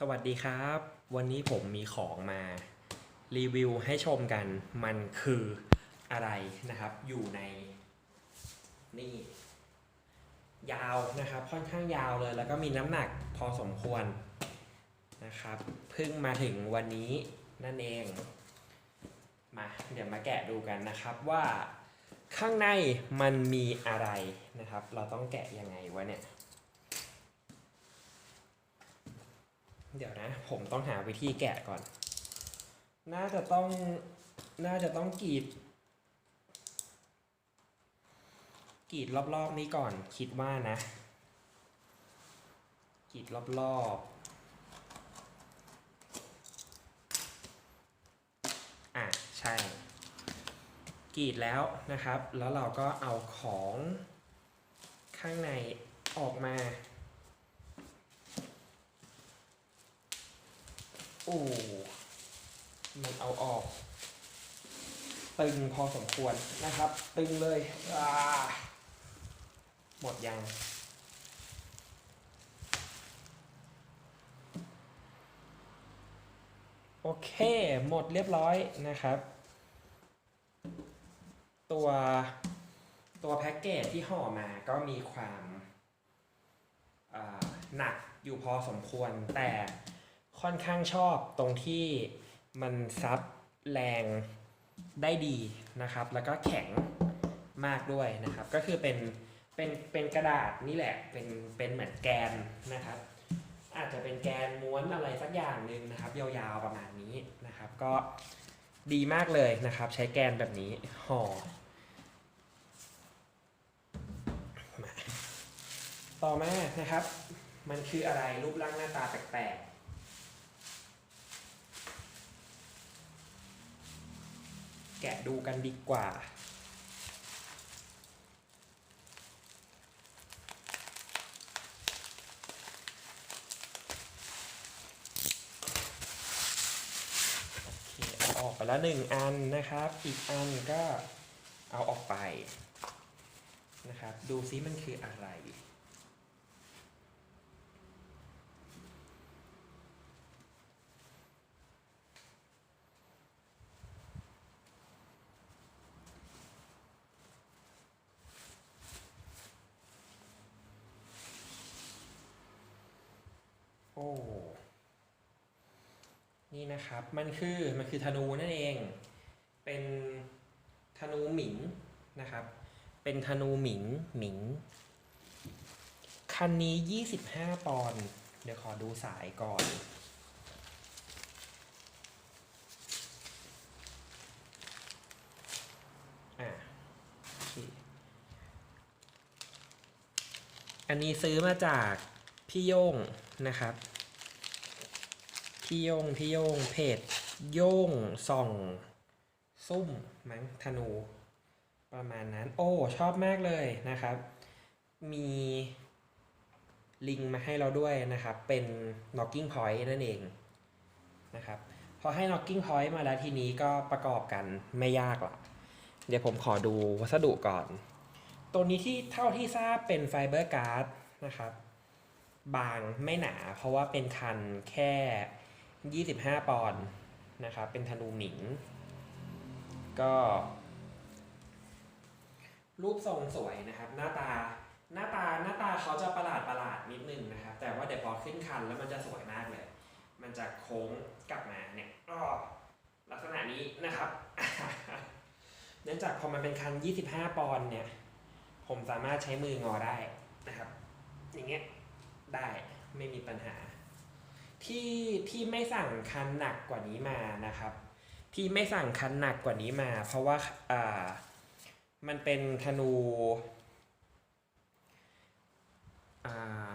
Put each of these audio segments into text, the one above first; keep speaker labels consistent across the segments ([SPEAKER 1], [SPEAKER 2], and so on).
[SPEAKER 1] สวัสดีครับ วันนี้ผมมีของมารีวิวให้ชมกันมันคืออะไรนะครับ อยู่ใน นี่ ยาวนะครับ ค่อนข้างยาวเลย แล้วก็มีน้ำหนักพอสมควรนะครับเพิ่งมาถึงวันนี้นั่นเองมาเดี๋ยวมาแกะดูกันนะครับว่าข้างในมันมีอะไรนะครับ เราต้องแกะยังไงวะเนี่ย เดี๋ยวนะ ผมต้องหาวิธีแกะก่อน น่าจะต้อง น่าจะต้องกรีด กรีดรอบๆนี้ก่อน คิดว่านะ กรีดรอบๆ อะ ใช่ กรีดแล้วนะครับ แล้วเราก็เอาของข้างในออกมา โอ้มันเอาออก ตึงพอสมควรนะครับ ตึงเลยหมดยังโอเค หมดเรียบร้อยนะครับ ตัวตัวแพ็กเกจที่ห่อมาก็มีความาหนักอยู่พอสมควรแต่ ค่อนข้างชอบตรงที่มันซับแรงได้ดีนะครับ แล้วก็แข็งมากด้วยนะครับ ก็คือเป็นเป็นเป็นกระดาษนี่แหละ เป็นเป็นเหมือนแกนนะครับ อาจจะเป็นแกนม้วนอะไรสักอย่างหนึ่งนะครับ ยาวๆประมาณนี้นะครับ ก็ดีมากเลยนะครับ ใช้แกนแบบนี้ห่อต่อมานะครับ มันคืออะไรรูปร่างหน้าตาแปลกๆ แกะดูกันดีกว่า โอเคเอาออกไปแล้วหนึ่งอันนะครับ อีกอันก็เอาออกไปนะครับ ดูซิมันคืออะไร นี่นะครับ มันคือมันคือธนูนั่นเอง เป็นธนูหมิงนะครับ เป็นธนูหมิงหมิง คันนี้ 25 ปอนด์เดี๋ยวขอดูสายก่อน อะอันนี้ซื้อมาจากพี่โย่งนะครับ พี่โยงพี่โยงเพจโยงส่องซุ่มมั้งธนู ประมาณนั้น โอ้ ชอบมากเลยนะครับ มีลิงก์มาให้เราด้วยนะครับ เป็น knocking point นั่นเองนะครับ พอให้ knocking point มาแล้วทีนี้ก็ประกอบกันไม่ยากหรอกเดี๋ยวผมขอดูวัสดุก่อน ตัวนี้ที่เท่าที่ทราบเป็นไฟเบอร์การ์ดนะครับ บางไม่หนาเพราะว่าเป็นคันแค่ 25 ปอนด์นะครับ เป็นธนูหมิง ก็ รูปทรงสวยนะครับ หน้าตาหน้าตาหน้าตาเขาจะประหลาดประหลาดนิดนึงนะครับ แต่ว่าเดี๋ยวพอขึ้นคันแล้วมันจะสวยมากเลย มันจะโค้งกลับมาเนี่ยก็ลักษณะนี้นะครับ เนื่องจากพอมันเป็นคัน 25 ปอนด์เนี่ย ผมสามารถใช้มืองอได้นะครับ อย่างเงี้ยได้ไม่มีปัญหา ที่ที่ไม่สั่งคันหนักกว่านี้มานะครับ ที่ไม่สั่งคันหนักกว่านี้มา เพราะว่าอ่ามันเป็นธนูอ่า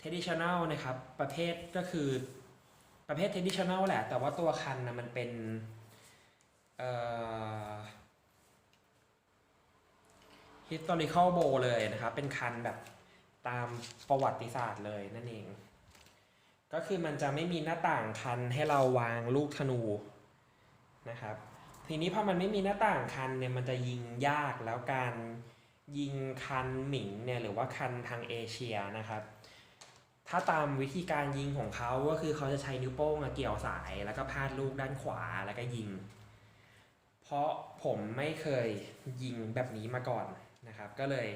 [SPEAKER 1] traditional นะครับ ประเภทก็คือประเภท traditional แหละ แต่ว่าตัวคันนะมันเป็นเอ่อ historical bow เลยนะครับ เป็นคันแบบตามประวัติศาสตร์เลยนั่นเอง ก็คือมันจะไม่มีหน้าต่างคันให้เราวางลูกธนูนะครับ ทีนี้พอมันไม่มีหน้าต่างคันเนี่ยมันจะยิงยากแล้วการยิงคันหมิงเนี่ยหรือว่าคันทางเอเชียนะครับ ถ้าตามวิธีการยิงของเขาก็คือเขาจะใช้นิ้วโป้งเกี่ยวสายแล้วก็พาดลูกด้านขวาแล้วก็ยิง เพราะผมไม่เคยยิงแบบนี้มาก่อนนะครับ ก็เลย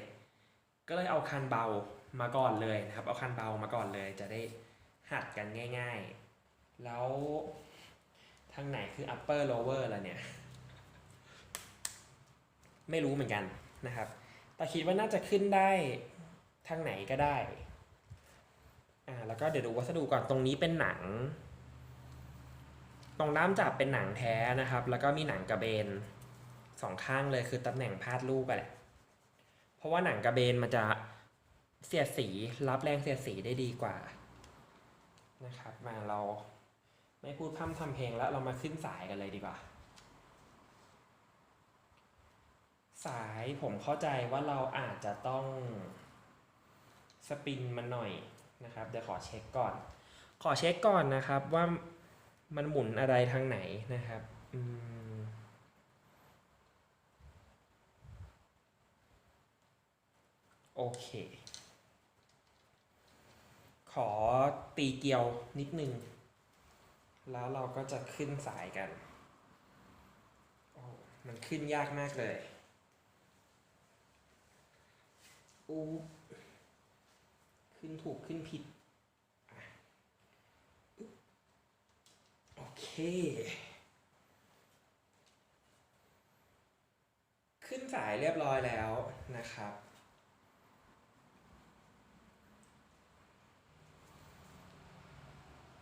[SPEAKER 1] ก็เลยเอาคันเบามาก่อนเลยนะครับ เอาคันเบามาก่อนเลยจะได้ หัดกันง่าย ๆ แล้วทางไหนคือ upper lower ล่ะเนี่ย ไม่รู้เหมือนกันนะครับ แต่คิดว่าน่าจะขึ้นได้ทางไหนก็ได้ อ่า แล้วก็เดี๋ยวดูวัสดุก่อน ตรงนี้เป็นหนัง ตรงด้ามจับเป็นหนังแท้นะครับ แล้วก็มีหนังกระเบนสองข้างเลยคือตำแหน่งพาดลูกไปแหละ เพราะว่าหนังกระเบนมันจะเสียดสีรับแรงเสียดสีได้ดีกว่า นะครับ มาเราไม่พูดพร่ำทำเพลงแล้วเรามาขึ้นสายกันเลยดีกว่า สายผมเข้าใจว่าเราอาจจะต้องสปินมันหน่อยนะครับเดี๋ยวขอเช็คก่อน ขอเช็คก่อนนะครับว่ามันหมุนอะไรทางไหนนะครับอืมโอเค ขอตีเกลียวนิดนึง แล้วเราก็จะขึ้นสายกัน มันขึ้นยากมากเลยอูขึ้นถูกขึ้นผิด โอเค ขึ้นสายเรียบร้อยแล้วนะครับ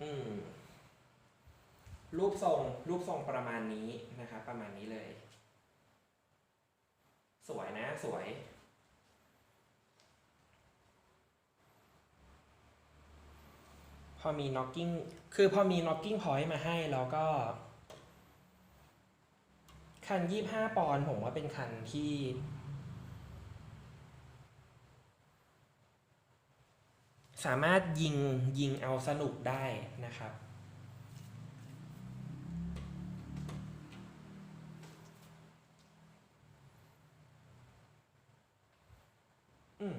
[SPEAKER 1] อืมรูปทรงรูปทรงประมาณนี้นะครับ ประมาณนี้เลย สวยนะสวย พอมี knocking คือพอมี knocking point มาให้แล้วก็ คัน 25 ปอนผมว่าเป็นคันที่ สามารถยิงยิงเอาสนุกได้นะครับ อืม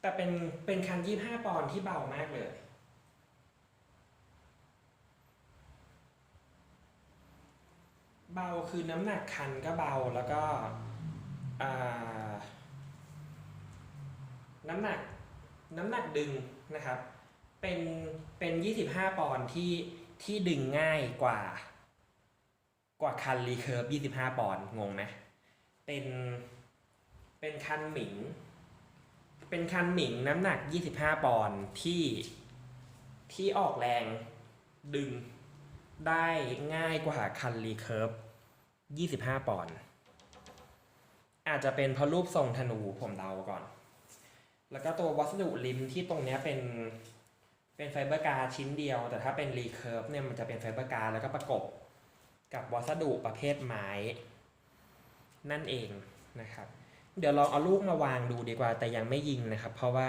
[SPEAKER 1] แต่เป็นเป็นคัน25ปอนด์ที่เบามากเลยเบาคือน้ำหนักคันก็เบาแล้วก็อ่าน้ำหนักน้ำหนักดึง นะครับ เป็นเป็น 25 ปอนด์ที่ที่ดึงง่ายกว่า กว่าคันรีเคิร์ฟ25 ปอนด์งงไหมเป็นเป็นคันหมิง เป็นคันหมิงน้ำหนัก 25 ปอนด์ที่ที่ออกแรงดึงได้ง่ายกว่าคันรีเคิร์ฟ25 ปอนด์อาจจะเป็นเพราะรูปทรงธนูผมเดาก่อน แล้วก็ตัววัสดุริมที่ตรงเนี้ยเป็นเป็นไฟเบอร์การ์ชิ้นเดียว แต่ถ้าเป็นรีเคิร์ฟเนี่ยมันจะเป็นไฟเบอร์การ์แล้วก็ประกบกับวัสดุประเภทไม้ นั่นเองนะครับ เดี๋ยวลองเอาลูกมาวางดูดีกว่า แต่ยังไม่ยิงนะครับ เพราะว่า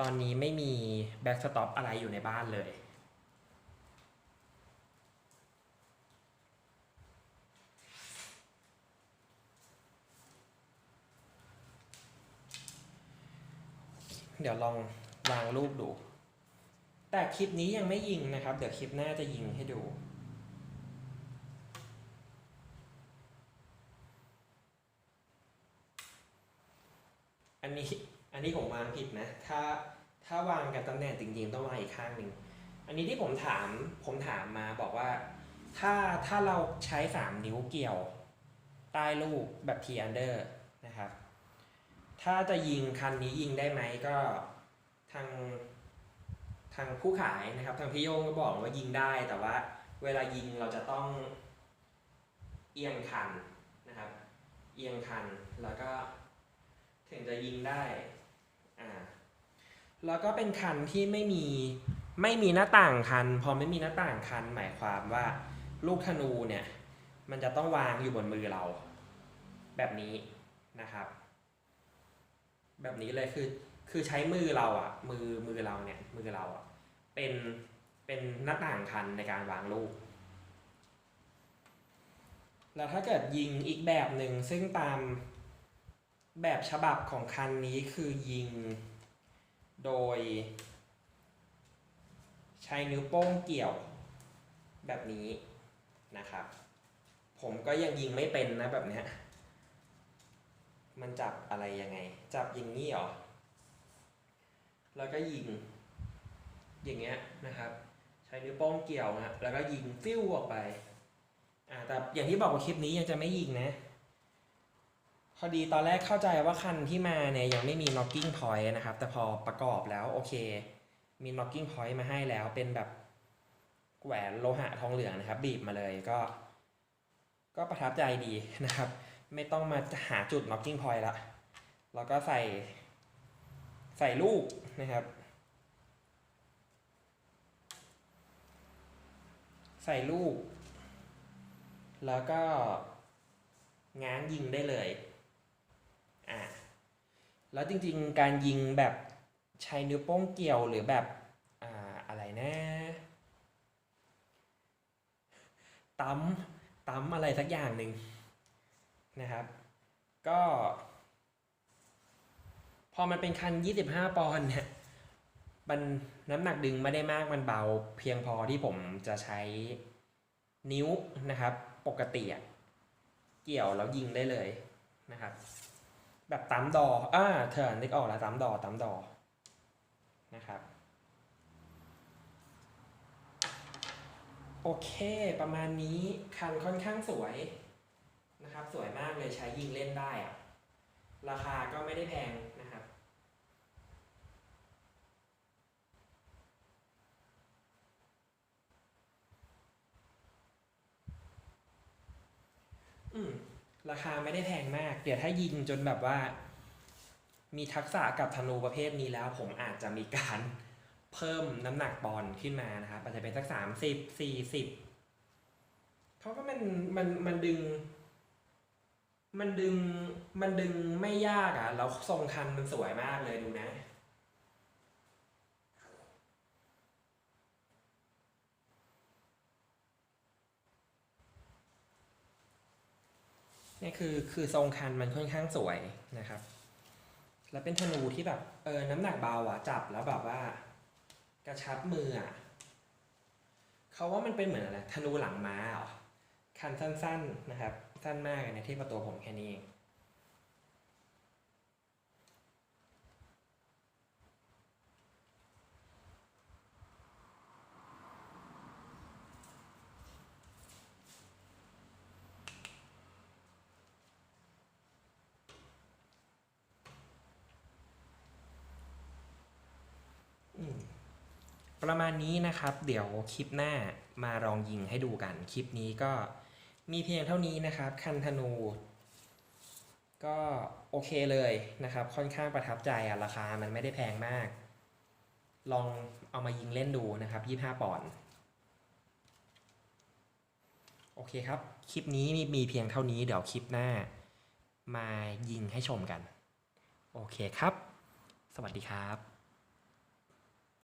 [SPEAKER 1] ตอนนี้ไม่มีแบ็กสต็อปอะไรอยู่ในบ้านเลย เดี๋ยวลองวางรูปดู แต่คลิปนี้ยังไม่ยิงนะครับ เดี๋ยวคลิปหน้าจะยิงให้ดูอันนี้อันนี้ผมวางผิดนะ ถ้าถ้าวางกันตำแหน่งจริงๆต้องวางอีกข้างหนึ่ง อันนี้ที่ผมถามผมถามมาบอกว่า ถ้าถ้าเราใช้สามนิ้วเกี่ยว ใต้ลูกแบบ T under นะครับ ถ้าจะยิงคันนี้ยิงได้ไหมก็ทางทางผู้ขายนะครับ ทางพี่โยงก็บอกว่ายิงได้แต่ว่าเวลายิงเราจะต้องเอียงคันนะครับ เอียงคันแล้วก็ถึงจะยิงได้อ่าแล้วก็เป็นคันที่ไม่มีไม่มีหน้าต่างคัน พอไม่มีหน้าต่างคัน หมายความว่าลูกธนูเนี่ย มันจะต้องวางอยู่บนมือเรา แบบนี้นะครับ แบบนี้เลยคือคือใช้มือเราอะ มือมือเราเนี่ย มือเราอะ เป็นเป็นหน้าต่างคันในการวางลูก แล้วถ้าเกิดยิงอีกแบบหนึ่งซึ่งตามแบบฉบับของคันนี้คือยิงโดย ใช้นิ้วโป้งเกี่ยวแบบนี้นะครับ ผมก็ยังยิงไม่เป็นนะแบบเนี้ย มันจับอะไรยังไง จับอย่างนี้หรอ แล้วก็ยิง อย่างเงี้ยนะครับ ใช้นิ้วโป้งเกี่ยวนะแล้วก็ยิงฟิวออกไปอ่าแต่อย่างที่บอกว่าคลิปนี้ยังจะไม่ยิงนะพอดีตอนแรกเข้าใจว่าคันที่มาเนี่ยยังไม่มี knocking point นะครับ แต่พอประกอบแล้วโอเค มี knocking point มาให้แล้วเป็นแบบแหวนโลหะทองเหลืองนะครับ บีบมาเลยก็ ก็ประทับใจดีนะครับ ไม่ต้องมาหาจุด knocking point ละแล้วก็ใส่ใส่ลูกนะครับ ใส่ลูก แล้วก็ง้างยิงได้เลยอ่าแล้วจริงๆ การยิงแบบใช้นิ้วโป้งเกี่ยวหรือแบบอ่าอะไรนะตั้มตั้มอะไรสักอย่างหนึ่ง นะครับ ก็ พอมันเป็นคัน 25 ปอนด์เนี่ยมันน้ำหนักดึงไม่ได้มากมันเบาเพียงพอที่ผมจะใช้นิ้วนะครับ ปกติเกี่ยวแล้วยิงได้เลยนะครับ แบบตามดออ่าเธอนึกออกแล้วตามดอตามดอนะครับโอเค ประมาณนี้คันค่อนข้างสวย นะครับ สวยมากเลยใช้ยิงเล่นได้อะราคาก็ไม่ได้แพงนะครับอืมราคาไม่ได้แพงมาก เดี๋ยวถ้ายิงจนแบบว่า มีทักษะกับธนูประเภทนี้แล้ว ผมอาจจะมีการเพิ่มน้ำหนักบอลขึ้นมานะครับอาจจะเป็นสักสามสิบสี่สิบเพราะว่ามันมันมันดึง มันดึงมันดึงไม่ยากอะ่ะ แล้วทรงคันมันสวยมากเลยดูนะ นี่คือคือทรงคันมันค่อนข้างสวยนะครับ แล้วเป็นธนูที่แบบเออน้ำหนักเบาอะจับแล้วแบบว่า กระชับมืออะเขาว่ามันเป็นเหมือนอะไรธนูหลังม้าเหรอคันสั้น ๆนะครับ สั้นมากเลยนทียบกับตัวผมแค่นี้เองประมาณนี้นะครับ เดี๋ยวคลิปหน้ามาลองยิงให้ดูกัน คลิปนี้ก็ มีเพียงเท่านี้นะครับคันธนู ก็โอเคเลยนะครับ ค่อนข้างประทับใจอะราคามันไม่ได้แพงมาก ลองเอามายิงเล่นดูนะครับ25ปอนด์โอเคครับ คลิปนี้มีมีเพียงเท่านี้เดี๋ยวคลิปหน้า มายิงให้ชมกัน โอเคครับ สวัสดีครับ